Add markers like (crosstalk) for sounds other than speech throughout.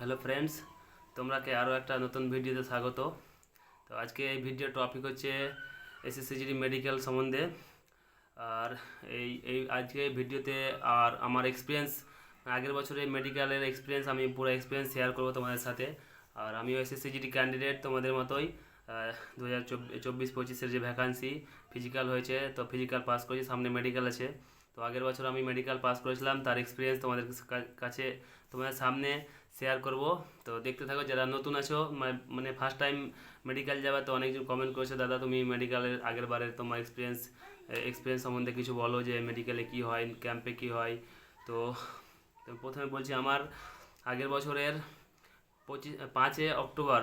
Hello friends, তোমরাকে আরও একটা নতুন ভিডিওতে স্বাগত। তো আজকে এই ভিডিও টপিক হচ্ছে এসএসসিজিডি মেডিকেল সম্বন্ধে। আর এই এই আজকে ভিডিওতে আর আমার এক্সপিরিয়েন্স আগের বছরে মেডিকেলের এক্সপিরিয়েন্স আমি পুরো এক্সপিরিয়েন্স শেয়ার করব তোমাদের সাথে। আর আমিও এসএসসিজিডি ক্যান্ডিডেট তোমাদের মতোই দু হাজার চব্বিশ, পঁচিশের যে ভ্যাকান্সি ফিজিক্যাল হয়েছে, তো ফিজিক্যাল পাস করেছি, সামনে মেডিকেল আছে। তো আগের বছর আমি মেডিকেল পাস করেছিলাম, তার এক্সপিরিয়েন্স তোমাদের কাছে, তোমাদের সামনে শেয়ার করব। তো দেখতে থাকো, যারা নতুন আছো মানে ফার্স্ট টাইম মেডিকেল যাবে, তো অনেকজন কমেন্ট করেছে, দাদা, তুমি মেডিকেলের আগের বারের তোমার এক্সপিরিয়েন্স এক্সপিরিয়েন্স সম্বন্ধে কিছু বলো যে মেডিকেলে কি হয় ক্যাম্পে কি হয়? তো প্রথমে বলছি, আমার আগের বছরের পঁচিশ, পাঁচে অক্টোবর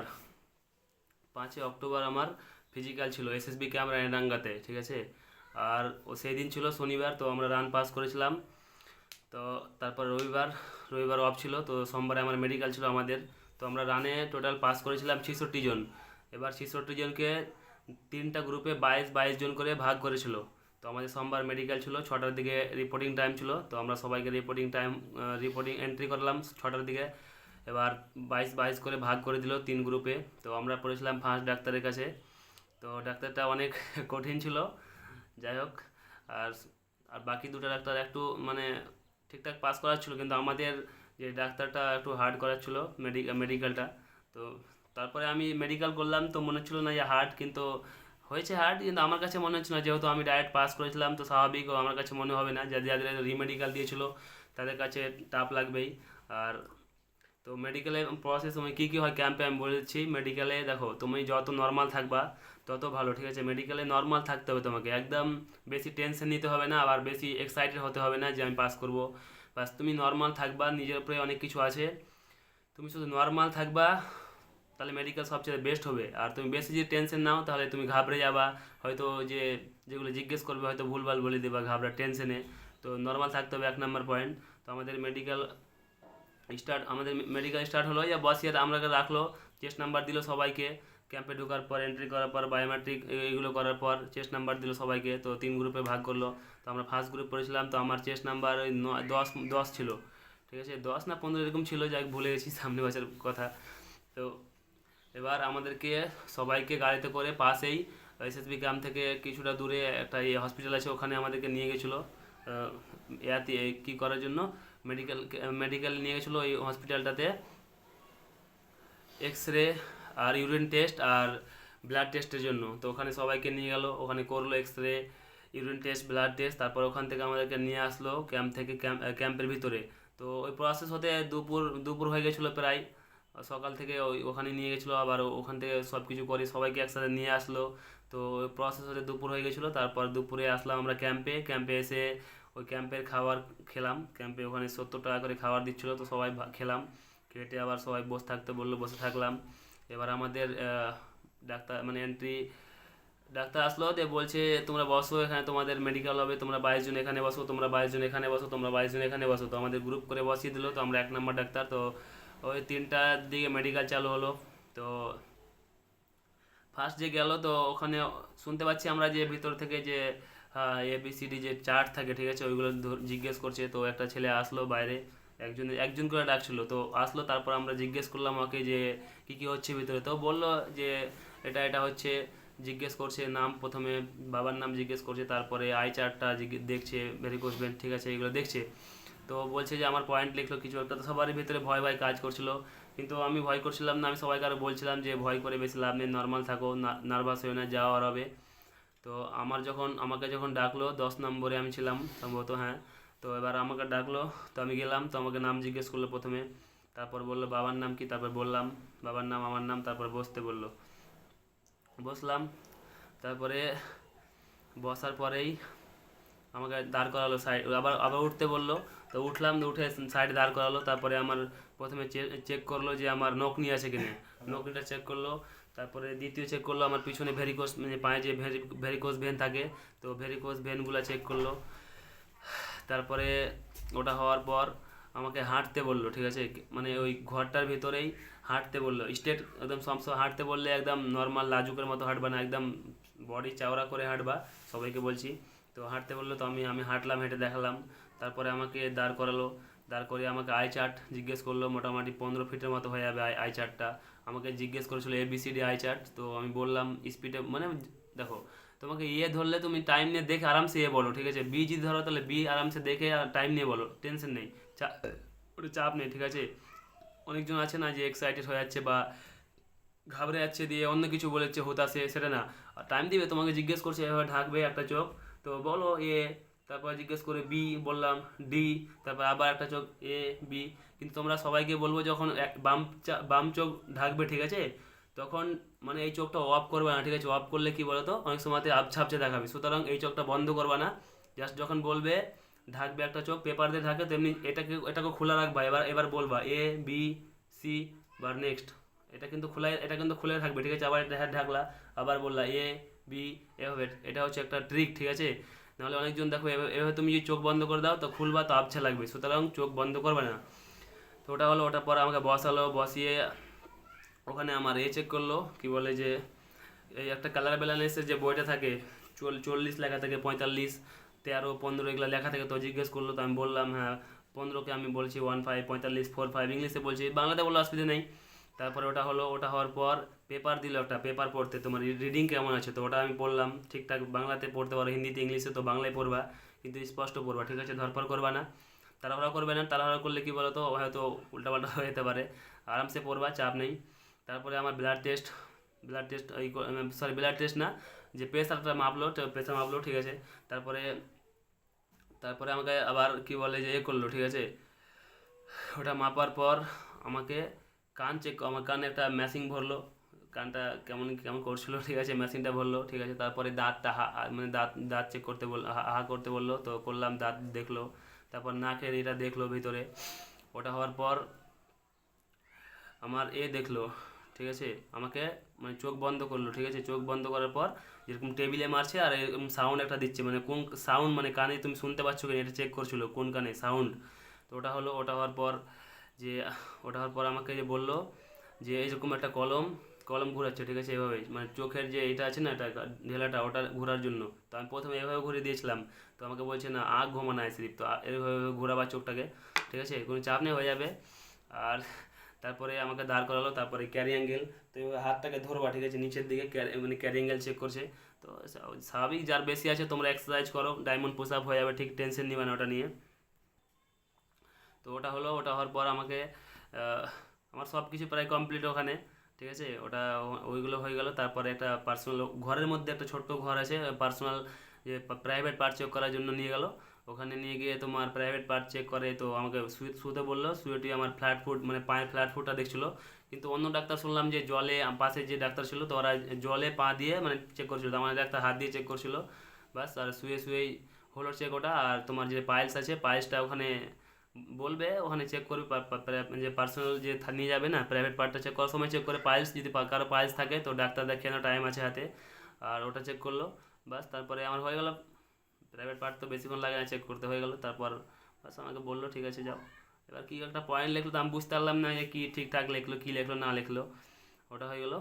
পাঁচে অক্টোবর আমার ফিজিক্যাল ছিল এসএসবি ক্যাম্প রায়ডাঙ্গাতে ঠিক আছে? আর সেই দিন ছিল শনিবার, তো আমরা রান পাস করেছিলাম। তো তারপর রবিবার রবিবার অফ ছিল, তো সোমবারে আমার মেডিকেল ছিল আমাদের। তো আমরা রানে টোটাল পাস করেছিলাম ছেষট্টি জন। এবার ছেষট্টি জনকে তিনটা গ্রুপে বাইশ বাইশ জন করে ভাগ করেছিল। তো আমাদের সোমবার মেডিকেল ছিল, ছটার দিকে রিপোর্টিং টাইম ছিল। তো আমরা সবাইকে রিপোর্টিং টাইম রিপোর্টিং এন্ট্রি করলাম ছটার দিকে। এবার বাইশ বাইশ করে ভাগ করে দিল তিন গ্রুপে তো আমরা পড়েছিলাম ফার্স্ট ডাক্তারের কাছে। তো ডাক্তারটা অনেক (laughs) কঠিন ছিল। যাই হোক, আর আর বাকি দুটো ডাক্তার একটু মানে ঠিকঠাক পাস করা ছিল, কিন্তু আমাদের যে ডাক্তারটা একটু হার্ড করা ছিল মেডিকেলটা তো তারপরে আমি মেডিকেল করলাম, তো মনে হচ্ছিল না যে হার্ড কিন্তু হয়েছে হার্ড কিন্তু আমার কাছে মনে হচ্ছে না, যেহেতু আমি ডাইরেক্ট পাস করেছিলাম, তো স্বাভাবিক আমার কাছে মনে হবে না যাদের যাদের রিমেডিকেল দিয়েছিল, তাদের কাছে টাফ লাগবেই, আর তো মেডিকেলে প্রসেস তুমি কী কী হয় ক্যাম্পে আমি বলেছি মেডিকেলে দেখো, তুমি যত নর্মাল থাকবা, তত ভালো, ঠিক আছে? মেডিকেলে নর্মাল থাকতে হবে তোমাকে। একদম বেশি টেনশন নিতে হবে না, আবার বেশি এক্সাইটেড হতে হবে না যে আমি পাস করব। বাস, তুমি নর্মাল থাকবা, নিজের উপরে অনেক কিছু আছে। তুমি শুধু নর্মাল থাকবা, তাহলে মেডিকেল সবচেয়ে বেস্ট হবে। আর তুমি বেশি যদি টেনশন নাও, তাহলে তুমি ঘাবড়ে যাবা। হয়তো যে, যেগুলো জিজ্ঞেস করবে, হয়তো ভুলভাল বলে দেবা ঘাবড়া টেনশনে তো নর্মাল থাকতে হবে এক নম্বর পয়েন্ট তো আমাদের মেডিকেল স্টার্ট, আমাদের মেডিকেল স্টার্ট হলো। ইয়া বসিয়ে আমাকে রাখল চেস্ট নাম্বার দিল সবাইকে। ক্যাম্পে ঢোকার পর এন্ট্রি করার পর বায়োমেট্রিক এগুলো করার পর চেস্ট নাম্বার দিল সবাইকে। তো তিন গ্রুপে ভাগ করল। তো আমরা ফার্স্ট গ্রুপ পড়েছিলাম, তো আমার চেস্ট নাম্বার দশ দশ ছিল। ঠিক আছে? দশ না পনেরো এরকম ছিল, যাই ভুলে গেছি, সামনে বছর কথা। তো এবার আমাদেরকে সবাইকে গাড়িতে করে পাশেই এসএসবি গ্রাম থেকে কিছুটা দূরে একটা হসপিটাল আছে, ওখানে আমাদেরকে নিয়ে গেছিল। ইয়াতে কী করার জন্য? মেডিকেল মেডিকেল নিয়ে গেছিল ওই হসপিটালটাতে এক্স রে আর ইউরিন টেস্ট আর ব্লাড টেস্টের জন্য। তো ওখানে সবাইকে নিয়ে গেল, ওখানে করল X ray urine test blood test তারপর ওখান থেকে আমাদেরকে নিয়ে আসলো ক্যাম্প থেকে ক্যাম্প ক্যাম্পের ভিতরে। তো ওই প্রসেস হতে দুপুর দুপুর হয়ে গেছিল প্রায়। সকাল থেকে ওই, ওখানে নিয়ে গেছিল, আবার ওখান থেকে সব কিছু করে সবাইকে একসাথে নিয়ে আসলো। তো ওই প্রসেস হতে দুপুর হয়ে গেছিল, তারপর দুপুরে আসলাম আমরা ক্যাম্পে ক্যাম্পে এসে ওই ক্যাম্পের খাবার খেলাম। ক্যাম্পে ওখানে সত্তর টাকা করে খাবার দিচ্ছিল, তো সবাই খেলাম। খেটে আবার সবাই বসে থাকতে বলল, বসে থাকলাম। এবার আমাদের ডাক্তার মানে এন্ট্রি ডাক্তার আসলো, দিয়ে বলছে, তোমরা বসো এখানে, তোমাদের মেডিকেল হবে, তোমরা বাইশ জন এখানে বসো, তোমরা বাইশ জন এখানে বসো, তোমরা বাইশ জন এখানে বসো। তো আমাদের গ্রুপ করে বসিয়ে দিলো, তো আমরা এক নম্বর ডাক্তার, তো ওই তিনটার দিকে মেডিকেল চালু হলো। তো ফার্স্ট যে গেল, তো ওখানে শুনতে পাচ্ছি আমরা যে ভিতর থেকে যে এবিসিডি যে চার্ট থাকে, ঠিক আছে, ওইগুলো জিজ্ঞেস করছে, তো একটা ছেলে আসলো বাইরে, একজন একজন করে ডাকছিল, তো আসলো, তারপর আমরা জিজ্ঞেস করলাম ওকে যে, কি কি হচ্ছে ভিতরে? তো বলল যে, এটা এটা হচ্ছে, জিজ্ঞেস করছে নাম, প্রথমে বাবার নাম জিজ্ঞেস করছে, তারপরে আই চার্টটা দেখছে ভেরিকোস ভেন ঠিক আছে, এগুলো দেখছে। তো বলছে যে, আমার পয়েন্ট লিখলো, কিছু একটা, তো সবারই ভিতরে ভয় ভয় কাজ করছিল। কিন্তু আমি ভয় করছিলাম না, আমি সবাইকে আরও বলছিলাম যে, ভয় করে বেশি লাভ নেই নর্মাল থাকো নার্ভাস হয়ে না যাওয়ার হবে। তো আমার যখন, আমাকে যখন ডাকলো, দশ নম্বরে আমি ছিলাম সম্ভবত হ্যাঁ। তো এবার আমাকে ডাকলো, তো আমি গেলাম, তো আমাকে নাম জিজ্ঞেস করল প্রথমে। তারপর বলল, বাবার নাম কি? তারপর বললাম, বাবার নাম, আমার নাম। তারপর বসতে বলল। বসলাম। তারপরে বসার পরেই আমাকে দাঁড় করালো সাইড আবার আবার উঠতে বলল। তো উঠলাম উঠে সাইডে দাঁড় করালো। তারপরে আমার প্রথমে চেক করল যে আমার নকনি আছে কিনা। নকনিটা চেক করল। তারপরে দ্বিতীয় চেক করল আমার পিছনে ভেরিকোস মানে পায়ে যে ভেরিকোস ভেন থাকে, তো ভেরিকোস ভেনগুলো চেক করল। তারপরে ওটা হওয়ার পর আমাকে হাঁটতে বলল, ঠিক আছে? মানে ওই ঘরটার ভিতরেই হাঁটতে বলল। স্টেট একদম সবসময় হাঁটতে বললে একদম নর্মাল লাজুকের মতো হাঁটবা না, একদম বডি চাওড়া করে হাঁটবা, সবাইকে বলছি। তো হাঁটতে বলল, তো আমি আমি হাঁটলাম, হেঁটে দেখালাম। তারপরে আমাকে দাঁড় করালো। দাঁড় করিয়ে আমাকে আই চার্ট জিজ্ঞেস করল, মোটামুটি পনেরো ফিটের মতো হয়ে যাবে আই আই চার্টটা আমাকে জিজ্ঞেস করেছিল এবিসিডি আই চার্ট তো আমি বললাম স্পিডে মানে দেখো, তোমাকে ইয়ে ধরলে তুমি টাইম নিয়ে দেখে আরামসে ইয়ে বলো, ঠিক আছে? বি যদি ধরো, তাহলে বি আরামসে দেখে টাইম নিয়ে বলো টেনশন নেই। চা, ওটা চাপ নেই, ঠিক আছে? অনেকজন আছে না যে এক্সাইটেড হয়ে যাচ্ছে বা ঘাবড়ে যাচ্ছে দিয়ে অন্য কিছু বলেছে, হতাশে, সেটা না। টাইম দিবে, তোমাকে জিজ্ঞেস করছে, এভাবে ঢাকবে একটা চোখ, তো বলো এ তারপর জিজ্ঞেস করে বি বললাম ডি, তারপর আবার একটা চোখ এ, বি। কিন্তু তোমরা সবাইকে বলব যখন এক বাম বাম চোখ ঢাকবে, ঠিক আছে? তখন মানে এই চোখটা অফ করবে না, ঠিক আছে? অফ করলে কি বলো তো অনেক সময়তে আবছাপছে দেখাবে। সুতরাং এই চোখটা বন্ধ করবে না। জাস্ট যখন বলবে, ঢাকবে একটা চোখ পেপার দিয়ে ঢাকে, তেমনি এটাকে এটাকে খোলা রাখবা। এবার এবার বলবা এ, বি, সি, বা নেক্সট এটা কিন্তু খোলা এটা কিন্তু খুলে থাকবে, ঠিক আছে? আবার এটা ঢাকলা, আবার বললা এ, বি, এভাবে। এটা হচ্ছে একটা ট্রিক ঠিক আছে? নাহলে অনেকজন দেখো এভাবে তুমি যদি চোখ বন্ধ করে দাও, তো খুলবা, তো আবছা লাগবে। সুতরাং চোখ বন্ধ করবে না। তো ওটা হলো ওটার পর আমাকে বসালো বসিয়ে ওখানে আমার এ চেক করল, কি বলে যে, এই একটা কালার ব্যালেন্সের যে বইটা থাকে, চল, চল্লিশ লেখা থাকে, পঁয়তাল্লিশ, তেরো, পনেরো, এগুলো লেখা থাকে, তো জিজ্ঞেস করল, তো আমি বললাম হ্যাঁ পনেরোকে আমি বলছি ওয়ান ফাইভ পঁয়তাল্লিশ ফোর ফাইভ ইংলিশে বলছি, বাংলাতে বললে অসুবিধা নেই। তারপরে ওটা হলো, ওটা হওয়ার পর পেপার দিল একটা পেপার পড়তে, তোমার রিডিং কেমন আছে? তো ওটা আমি পড়লাম, ঠিকঠাক বাংলাতে পড়তে পারো, হিন্দিতে, ইংলিশে তো বাংলায় পড়বা, কিন্তু স্পষ্ট পড়বা, ঠিক আছে? ধরপড় করবা না, তাড়াহুড়া করবে না, তাড়াহুড়া করলে কি বলো তো হয়তো উল্টাপাল্টা হয়ে যেতে পারে, আরামসে পড়বা, চাপ নেই। তারপরে আমার ব্লাড টেস্ট ব্লাড টেস্ট ওই সরি ব্লাড টেস্ট না, যে প্রেশারটা মাপলো প্রেশার মাপলো, ঠিক আছে? তারপরে তারপরে আমাকে আবার কি বলে যে এ করল, ঠিক আছে? ওটা মাপার পর আমাকে কান চেক আমার কানে একটা ম্যাশিং ভরলো কানটা কেমন কেমন করছিল, (laughs) ঠিক আছে, মেশিনটা বলল, ঠিক আছে, তারপরে দাঁতটা হা মানে দাঁত দাঁত চেক করতে বল, হা হা করতে বলল, তো করলাম, দাঁত দেখল, তারপর নাকের এটা দেখল ভিতরে, ওটা হওয়ার পর আমার এ দেখল, ঠিক আছে, আমাকে মানে চোখ বন্ধ করল, ঠিক আছে, চোখ বন্ধ করার পর যেরকম টেবিলে মারছে আর এরকম সাউন্ড একটা দিচ্ছে মানে কোন সাউন্ড মানে কানে তুমি শুনতে পাচ্ছ কিনা এটা চেক করছিল, কোন কানে সাউন্ড তো ওটা হলো, ওটা হওয়ার পর যে, ওটা হওয়ার পর আমাকে যে বলল যে এইরকম একটা কলম কলম ঘোরাচ্ছে, ঠিক আছে? এভাবে মানে চোখের যে এটা আছে না, এটা ঢেলাটা, ওটা ঘোরার জন্য। তো আমি প্রথমে এভাবে ঘুরে দিয়েছিলাম। তো আমাকে বলছে, না, আগ ঘুমানো হয় স্লিপ তো এভাবে ঘোরাবার চোখটাকে, ঠিক আছে? কোনো চাপ নেই, হয়ে যাবে। আর তারপরে আমাকে দাঁড় করালো, তারপরে ক্যারি অ্যাঙ্গেল তো এভাবে হাতটাকে ধরবা, ঠিক আছে? নিচের দিকে মানে ক্যারি অ্যাঙ্গেল চেক করছে। তো স্বাভাবিক যার বেশি আছে, তোমরা এক্সারসাইজ করো। ডায়মন্ড আপ হয়ে যাবে, ঠিক টেনশন নিবে না ওটা নিয়ে। তো ওটা হলো, ওটা হওয়ার পর আমাকে আমার সব কিছু প্রায় কমপ্লিট ওখানে। ঠিক আছে? ওটা ওইগুলো হয়ে গেল। তারপরে একটা পার্সোনাল ঘরের মধ্যে একটা ছোট্ট ঘর আছে পার্সোনাল যে প্রাইভেট পার্ট চেক করার জন্য নিয়ে গেল। ওখানে নিয়ে গিয়ে তোমার প্রাইভেট পার্ট চেক করে তো আমাকে শুতে বলল। শুয়েটি আমার ফ্ল্যাট ফুট মানে পায়ের ফ্ল্যাট ফুটটা দেখছিলো। কিন্তু অন্য ডাক্তার শুনলাম যে জলে পাশে যে ডাক্তার ছিল, তো ওরা জলে পা দিয়ে মানে চেক করছিল। আমার ডাক্তার হাত দিয়ে চেক করছিল। বাস আর শুয়ে শুয়েই হলো চেক ওটা। আর তোমার যে পাইলস আছে পাইলসটা ওখানে বলবে, ওখানে চেক করবে যে পার্সোনাল যে নিয়ে যাবে না প্রাইভেট পার্টটা চেক করার সময় চেক করে পাইলস যদি কারও পাইলস থাকে, তো ডাক্তার দেখে না টাইম আছে হাতে। আর ওটা চেক করল বাস তারপরে আমার হয়ে গেল। প্রাইভেট পার্ট তো বেশিক্ষণ লাগে না চেক করতে হয়ে গেল। তারপর বাস আমাকে বলল, ঠিক আছে, যাও। এবার কি একটা পয়েন্ট লিখলো, তো আমি বুঝতে পারলাম না যে কী ঠিকঠাক লিখলো, কী লিখলো, না লিখলো। ওটা হয়ে গেলো।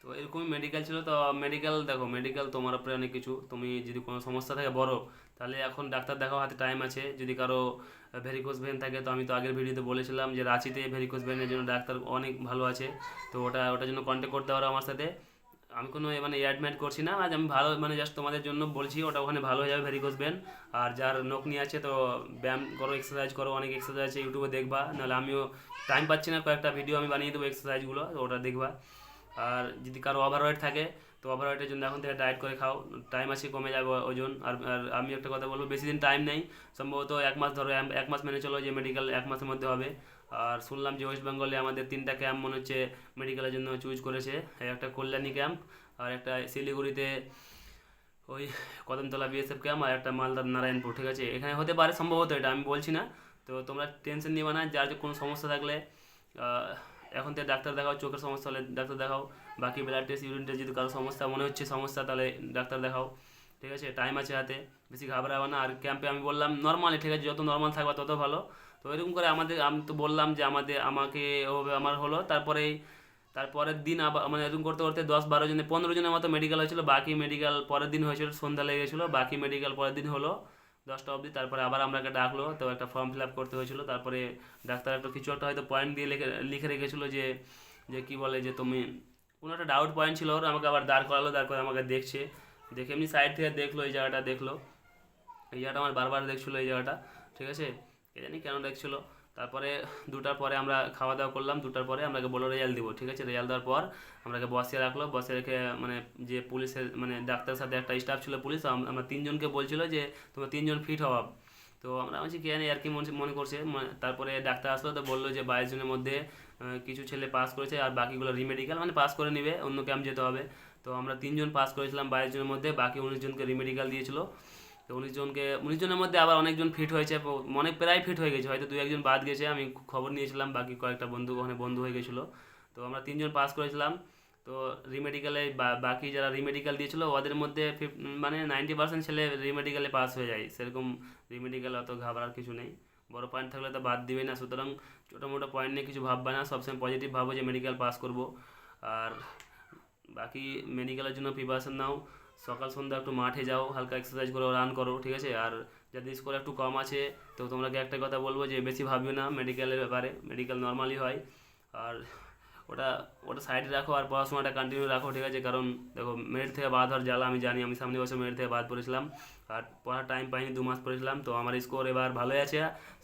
তো এরকমই মেডিকেল ছিল। তো মেডিকেল দেখো মেডিকেল তোমার উপরে অনেক কিছু। তুমি যদি কোনো সমস্যা থাকে, বড় তাহলে এখন ডাক্তার দেখাও হাতে টাইম আছে। যদি কারও ভেরিকোস ভেন থাকে, তো আমি তো আগের ভিডিওতে বলেছিলাম যে রাঁচিতে ভেরিকোস ভেনের জন্য ডাক্তার অনেক ভালো আছে। তো ওটা, ওটার জন্য কন্ট্যাক্ট করতে পারো আমার সাথে। আমি কোনো মানে অ্যাডমিট করছি না, আজ আমি ভালো মানে জাস্ট তোমাদের জন্য বলছি, ওটা ওখানে ভালো হয়ে যাবে ভেরিকোস ভেন আর যার নখ নিয়ে আছে, তো ব্যায়াম করো এক্সারসাইজ করো, অনেক এক্সারসাইজ আছে ইউটিউবে দেখবা। নাহলে আমিও টাইম পাচ্ছি না, কয়েকটা ভিডিও আমি বানিয়ে দেবো এক্সারসাইজগুলো ওটা দেখবা। আর যদি কারও ওভারওয়েট থাকে তো ওভারওয়েটের জন্য এখন থেকে ডায়েট করে খাও। টাইম আছে, কমে যাবে ওজন। আর আর আমি একটা কথা বলব, বেশি দিন টাইম নেই। সম্ভবত এক মাস ধরো, এক- মাস মেনে চলো যে মেডিকেল এক মাসের মধ্যে হবে। আর শুনলাম যে ওয়েস্ট বেঙ্গলে আমাদের তিনটা ক্যাম্প মনে হচ্ছে মেডিকেলের জন্য চুজ করেছে। একটা কল্যাণী ক্যাম্প আর একটা শিলিগুড়িতে ওই কদমতলা বিএসএফ ক্যাম্প আর একটা মালদার নারায়ণপুর, ঠিক আছে? এখানে হতে পারে সম্ভবত এটা, আমি বলছি না। তো তোমরা টেনশন নিবে না, যার কোনো সমস্যা থাকলে এখন থেকে ডাক্তার দেখাও, চোখের সমস্যা হলে ডাক্তার দেখাও। বাকি ব্লাড টেস্ট ইউরিন টেস্ট যদি কারও সমস্যা মনে হচ্ছে, সমস্যা তাহলে ডাক্তার দেখাও। ঠিক আছে? টাইম আছে হাতে। বেশি ঘাবড়াবে না। আর ক্যাম্পে আমি বললাম নর্মালি ঠিক আছে? যত নর্মাল থাকবে, তত ভালো। তো এরকম করে আমাদের, আমি তো বললাম যে আমাদের, আমাকে ওভাবে আমার হলো। তারপরে, তারপরের দিন আবার মানে এরকম করতে করতে দশ বারো জনে পনেরো জনের মতো মেডিকেল হয়েছিল। বাকি মেডিকেল পরের দিন হয়েছিল, সন্ধ্যা লেগে গেছিল। বাকি মেডিকেল পরের দিন হলো দশটা অবধি। তারপরে আবার আমাকে ডাকলো। তো একটা ফর্ম ফিল আপ করতে হয়েছিল। তারপরে ডাক্তার একটা কিছু একটা হয়তো পয়েন্ট দিয়ে লিখে লিখে রেখেছিলো যে যে কী বলে যে তুমি কোনো একটা ডাউট পয়েন্ট ছিল, ওর আমাকে আবার দাঁড় করালো, দাঁড় করে আমাকে দেখছে। দেখে এমনি সাইড থেকে দেখল, এই জায়গাটা দেখল। এই জায়গাটা আমার বারবার দেখছিলো, এই জায়গাটা, ঠিক আছে? কে জানি কেন দেখছিলো। তারপরে দুটার পরে আমরা খাওয়া দাওয়া করলাম, দুটার পরে আমাকে বলল, রেজাল্ট দিব। ঠিক আছে? রেজাল্ট দেওয়ার পর আমাকে বসিয়ে রাখল। বসে রেখে মানে যে পুলিশের মানে ডাক্তারের সাথে একটা স্টাফ ছিল পুলিশ, আম- আমরা তিনজনকে বলছিল যে, তোমরা তিনজন ফিট হওয়া তো আমরা বলছি কে জানি আর কি মনে মনে করছে। মানে তারপরে ডাক্তার আসলো, তো বলল যে বাইশ জনের মধ্যে কিছু ছেলে পাস করেছে আর বাকিগুলো রিমেডিক্যাল মানে পাস করে নিবে, অন্য ক্যাম্প যেতে হবে। তো আমরা তিনজন পাস করেছিলাম বাইশ জনের মধ্যে, বাকি উনিশ জনকে রিমেডিক্যাল দিয়েছিল। তো উনিশ জনকে, উনিশ জনের মধ্যে আবার অনেকজন ফিট হয়েছে অনেক প্রায় ফিট হয়ে গেছে, হয়তো দু একজন বাদ গেছে, আমি খবর নিয়েছিলাম, বাকি কয়েকটা বন্ধু ওখানে বন্ধু হয়ে গেছিল। তো আমরা তিনজন পাস করেছিলাম। তো রিমেডিক্যালে বাকি যারা রিমেডিক্যাল দিয়েছিল, ওদের মধ্যে মানে নাইনটি পার্সেন্ট ছেলে রিমেডিক্যালে পাস হয়ে যায়। সেরকম রিমেডিক্যাল অত ঘাবড়ার কিছু নেই। বড় পয়েন্ট থাকলে তো বাদ দিবে না। সুতরাং ছোটো মোটো পয়েন্ট নিয়ে কিছু ভাববে না। সবসময় পজিটিভ ভাবো যে মেডিকেল পাস করব। আর বাকি মেডিকেলের জন্য প্রিপারেশন নাও। সকাল, সন্ধ্যা একটু মাঠে যাও। হালকা এক্সারসাইজ করো রান করো, ঠিক আছে? আর যাদের স্কোর একটু কম আছে, তো তোমাকে একটা কথা বলব যে বেশি ভাবিও না মেডিকেলের ব্যাপারে। মেডিকেল নর্মালি হয়। আর ওটা ওটা সাইডে রাখো আর পড়াশোনাটা কন্টিনিউ রাখো, ঠিক আছে? কারণ দেখো মেরিট থেকে বাদ হওয়ার জ্বালা, আমি জানি, আমি সামনে বছর মেরিট থেকে বাদ পড়েছিলাম। আর পড়ার টাইম পাইনি, দু মাস পড়েছিলাম, তো আমার স্কোর এবার ভালোই আছে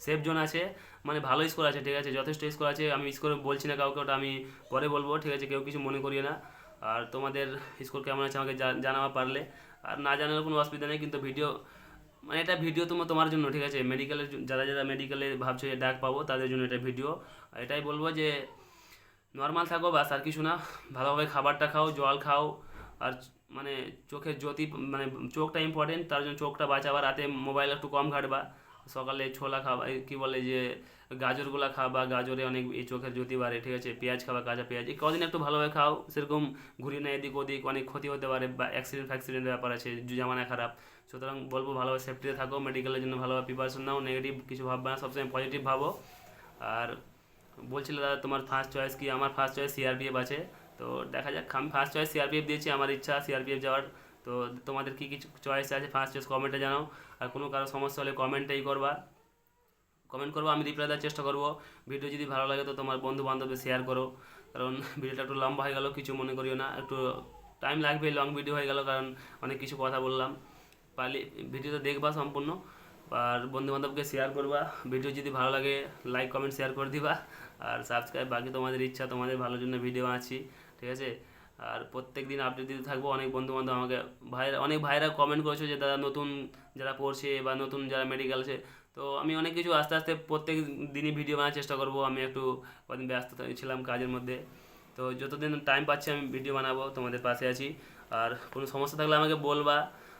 সেফ জোন আছে মানে ভালো স্কোর আছে, ঠিক আছে? যথেষ্ট স্কোর আছে, আমি স্কোর বলছি না কাউকে, ওটা আমি পরে বলব, ঠিক আছে? কেউ কিছু মনে করিও না। আর তোমাদের স্কোর কেমন আছে আমাকে জানাবা পারলে। আর না জানার কোনো অসুবিধা নেই, কিন্তু ভিডিও মানে এটা ভিডিও তোমার তোমার জন্য, ঠিক আছে? মেডিকেলের যারা যারা মেডিকেলে ভাবছ যে ডাক পাবো, তাদের জন্য এটা ভিডিও এটাই বলব যে নর্মাল থাকো বাস আর কিছু না। ভালোভাবে খাবারটা খাও, জল খাও, আর মানে চোখের জ্যোতি মানে চোখটা ইম্পর্টেন্ট তার জন্য চোখটা বাঁচাবা, রাতে মোবাইল একটু কম ঘাটবা, সকালে ছোলা খাবা কী বলে যে, গাজরগুলা খাবা গাজরে অনেক এই চোখের জ্যোতি বাড়ে, ঠিক আছে? পেঁয়াজ খাবা কাঁচা পেঁয়াজ, এই কদিন একটু ভালোভাবে খাও, সেরকম ঘুরিয়ে না, এদিক ওদিক, অনেক ক্ষতি হতে পারে, বা অ্যাক্সিডেন্ট ফ্যাক্সিডেন্টের ব্যাপার আছে জামানা খারাপ। সুতরাং বলব ভালোভাবে সেফটিতে থাকো মেডিকেলের জন্য ভালোভাবে প্রিপারেশন নাও নেগেটিভ কিছু ভাববে না, সবসময় পজিটিভ ভাবো। আর বলছিল, দাদা, তোমার ফার্স্ট চয়েস কি? আমার ফার্স্ট চয়েস সিআরপিএফ আছে। তো দেখা যাক, আমি ফার্স্ট চয়েস সিআরপিএফ দিয়েছি, আমার ইচ্ছা সিআরপিএফ যাওয়ার। তো তোমাদের কী কিছু চয়েস আছে? ফার্স্ট চয়েস কমেন্টে জানাও। আর কোনো কারও সমস্যা হলে কমেন্টেই করবা। কমেন্ট করব, আমি রিপ্লাই দেওয়ার চেষ্টা করব। ভিডিও যদি ভালো লাগে তো তোমার বন্ধু বান্ধবদের শেয়ার করো। কারণ ভিডিওটা একটু লম্বা হয়ে গেল, কিছু মনে করিও না। একটু টাইম লাগবে লং ভিডিও হয়ে গেল, কারণ অনেক কিছু কথা বললাম। পারলে ভিডিওটা দেখবা সম্পূর্ণ। আর বন্ধু বান্ধবকে শেয়ার করবা। ভিডিও যদি ভালো লাগে লাইক কমেন্ট শেয়ার করে দিবা। আর সাবস্ক্রাইব বাকি তোমাদের ইচ্ছা, তোমাদের ভালোর জন্য ভিডিও আছি, ঠিক আছে? আর প্রত্যেক দিন আপডেট দিতে থাকব। অনেক বন্ধু বান্ধব আমাকে ভাইরা অনেক ভাইরা কমেন্ট করেছ যে, দাদা, নতুন যারা পড়ছে বা নতুন যারা মেডিকেল আছে, তো আমি অনেক কিছু আস্তে আস্তে প্রত্যেক দিনই ভিডিও বানার চেষ্টা করব। আমি একটু কদিন ব্যস্ত ছিলাম কাজের মধ্যে। তো যতদিন টাইম পাচ্ছি, আমি ভিডিও বানাবো। তোমাদের পাশে আছি। আর কোনো সমস্যা থাকলে আমাকে বলবা।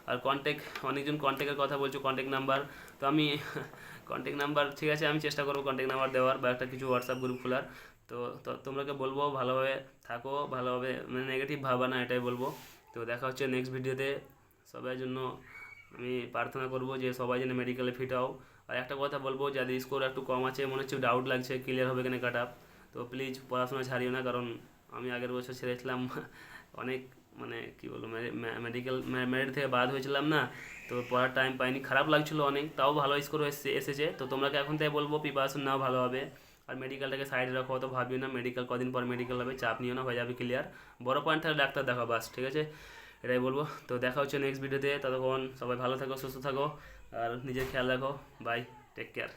আর কন্ট্যাক্ট অনেকজন কন্ট্যাক্টের কথা বলছো কন্ট্যাক্ট নাম্বার তো আমি কন্ট্যাক্ট নাম্বার ঠিক আছে, আমি চেষ্টা করব কন্ট্যাক্ট নাম্বার দেওয়ার বা একটা কিছু হোয়াটসঅ্যাপ গ্রুপ খোলার। তো তোমরাকে বলব, ভালোভাবে থাকো, ভালোভাবে মানে নেগেটিভ ভাবা না, এটাই বলব। তো দেখা হচ্ছে নেক্সট ভিডিওতে সবার জন্য আমি প্রার্থনা করব যে সবাই যেন মেডিকেলে ফিট হও। আর একটা কথা বলব, যাদের স্কোর একটু কম আছে, মনে হচ্ছে ডাউট লাগছে ক্লিয়ার হবে কিনা কাট আপ তো প্লিজ পড়াশোনা ছাড়িও না, কারণ আমি আগের বছর ছেড়েছিলাম অনেক মানে কী বলব মেডিকেল মেরিট থেকে বাদ হয়েছিলাম না, তো পড়ার টাইম পাইনি, খারাপ লাগছিল অনেক, তাও ভালো স্কোর এসে এসেছে, তো তোমরাকে এখন তাই বলব প্রিপারেশন নাও ভালো হবে, আর মেডিকেলটাকে সাইডে রাখো, অত ভাবিও না মেডিকেল কদিন পর মেডিকেল হবে, চাপ নিও না, হয়ে যাবে ক্লিয়ার বড় পয়েন্ট থাকলে ডাক্তার দেখো বাস ঠিক আছে? এটাই বলব, তো দেখা হচ্ছে নেক্সট ভিডিওতে ততক্ষণ সবাই ভালো থাকো, সুস্থ থাকো, আর নিজের খেয়াল রাখো বাই টেক কেয়ার